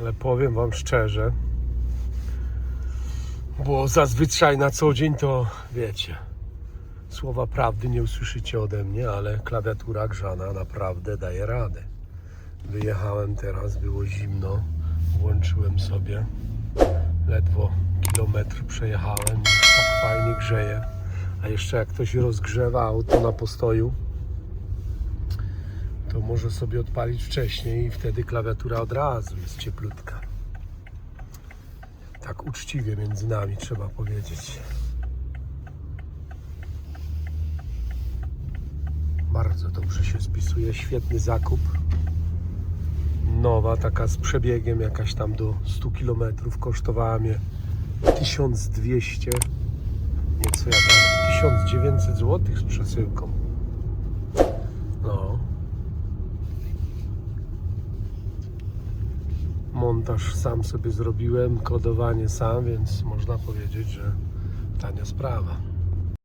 Ale powiem Wam szczerze, bo zazwyczaj na co dzień to wiecie, słowa prawdy nie usłyszycie ode mnie, ale klawiatura grzana naprawdę daje radę. Wyjechałem teraz, było zimno, włączyłem sobie, ledwo kilometr przejechałem, tak fajnie grzeje. A jeszcze jak ktoś rozgrzewa auto na postoju, to może sobie odpalić wcześniej i wtedy klawiatura od razu jest cieplutka. Tak uczciwie między nami trzeba powiedzieć. Bardzo dobrze się spisuje, świetny zakup. Nowa, taka z przebiegiem, jakaś tam do 100 km, kosztowała mnie 1200, nie co ja gadam, 1900 zł z przesyłką. Montaż sam sobie zrobiłem, kodowanie sam, więc można powiedzieć, że tania sprawa.